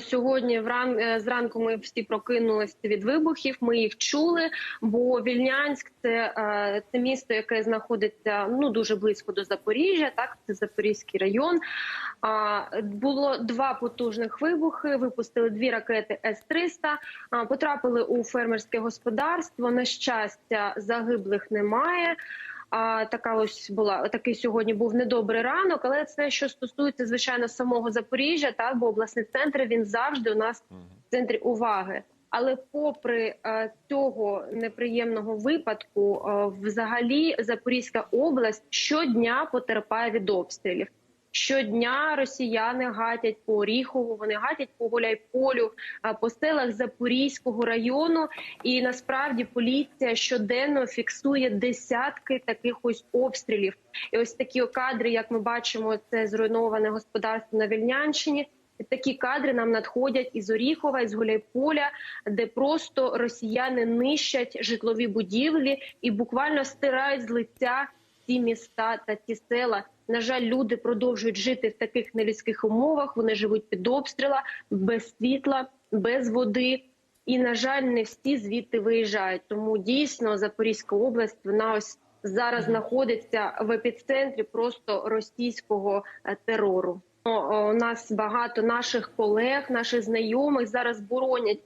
Сьогодні вран... е, зранку ми всі прокинулися від вибухів. Ми їх чули. Бо Вільнянськ це, е, це місто, яке знаходиться ну дуже близько до Запоріжжя. Так, це Запорізький район. А було два потужних вибухи. Випустили дві ракети С-300, а, потрапили у фермерське господарство. На щастя, загиблих немає. А така ось була такий сьогодні був недобрий ранок, але це що стосується звичайно самого Запоріжжя, так бо обласний центр він завжди у нас в центрі уваги. Але попри е, цього неприємного випадку, е, взагалі Запорізька область щодня потерпає від обстрілів. Щодня росіяни гатять по Оріхову, вони гатять по Гуляйполю, е, по селах Запорізького району. І насправді поліція щоденно фіксує десятки таких ось обстрілів. І ось такі кадри, як ми бачимо, це зруйноване господарство на Вільнянщині. Такі кадри нам надходять із Оріхова, із Гуляйполя, де просто росіяни нищать житлові будівлі і буквально стирають з лиця ці міста та ці села. На жаль, люди продовжують жити в таких нелюдських умовах. Вони живуть під обстріла без світла, без води. І на жаль, не всі звідти виїжджають. Тому дійсно Запорізька область вона ось зараз знаходиться в епіцентрі просто російського е, терору. У нас багато наших колег, наших знайомих зараз боронять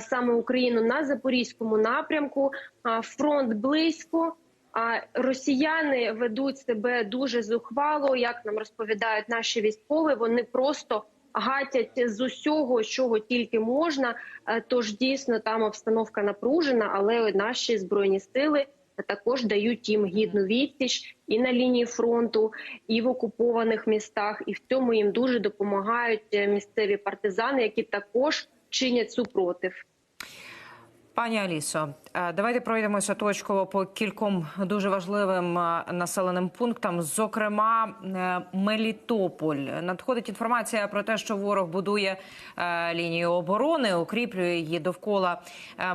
саме Україну на запорізькому напрямку. А, Фронт близько. А росіяни ведуть себе дуже зухвало, як нам розповідають наші військові. Вони просто гатять з усього, чого тільки можна. Е, Тож дійсно там обстановка напружена, але наші збройні сили також дають їм гідну відсіч і на лінії фронту, і в окупованих містах. І в цьому їм дуже допомагають е, місцеві партизани, які також чинять супротив. Пані Алісо, е, давайте пройдемося точково по кільком дуже важливим е, населеним пунктам. Зокрема, е, Мелітополь надходить інформація про те, що ворог будує лінію оборони, укріплює її довкола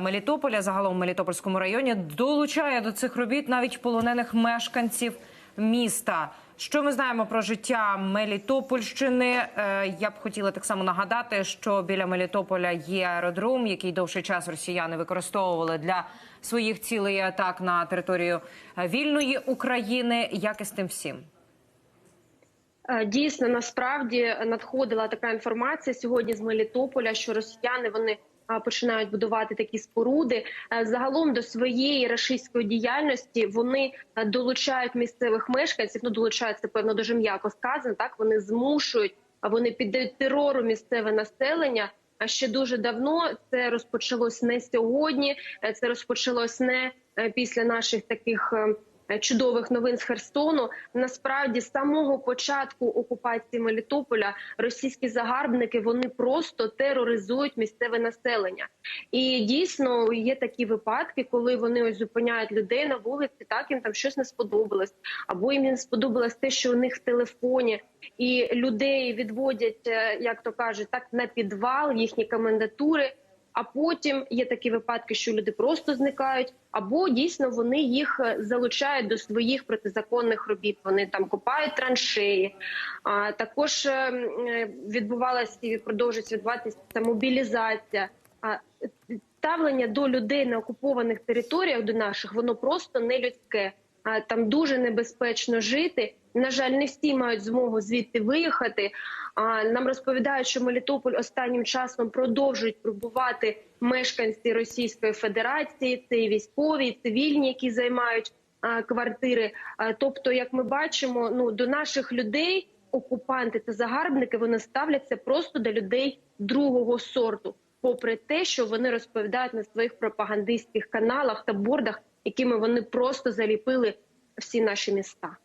Мелітополя. Загалом в Мелітопольському районі долучає до цих робіт навіть полонених мешканців міста. Що ми знаємо про життя Мелітопольщини? Е, Я б хотіла так само нагадати, що біля Мелітополя є аеродром, який довший час росіяни використовували для своїх цілей атак на територію е, вільної України. Як із тим всім? Е, Дійсно, насправді надходила така інформація сьогодні з Мелітополя, що росіяни вони починають будувати такі споруди. Е, Загалом до своєї рашистської діяльності вони е, долучають місцевих мешканців. Ну долучаються певно дуже м'яко сказано. Так вони змушують, а вони піддають терору місцеве населення. А ще дуже давно це розпочалось не сьогодні. е, Це розпочалось не після наших таких. Е, Чудових новин з Херсону насправді з самого початку окупації Мелітополя російські загарбники вони просто тероризують місцеве населення. І дійсно є такі випадки, коли вони ось зупиняють людей на вулиці, так їм там щось не сподобалось, або їм не сподобалось те, що у них в телефоні, і людей відводять, е, як то кажуть, так на підвал їхні комендатури. А потім є такі випадки, що люди просто зникають, або дійсно вони їх е, залучають до своїх протизаконних робіт. Вони там копають траншеї. А також е, е, відбувалася і продовжується відбуватися мобілізація. А ставлення до людей на окупованих територіях до наших воно просто не людське. Там дуже небезпечно жити. На жаль, не всі мають змогу звідти виїхати. Нам розповідають, що Мелітополь останнім часом продовжують прибувати мешканці Російської Федерації, це і військові, і цивільні, які займають квартири. Тобто, як ми бачимо, ну до наших людей окупанти та загарбники вони ставляться просто до людей другого сорту, попри те, що вони розповідають на своїх пропагандистських каналах та бордах, якими вони просто заліпили всі наші міста.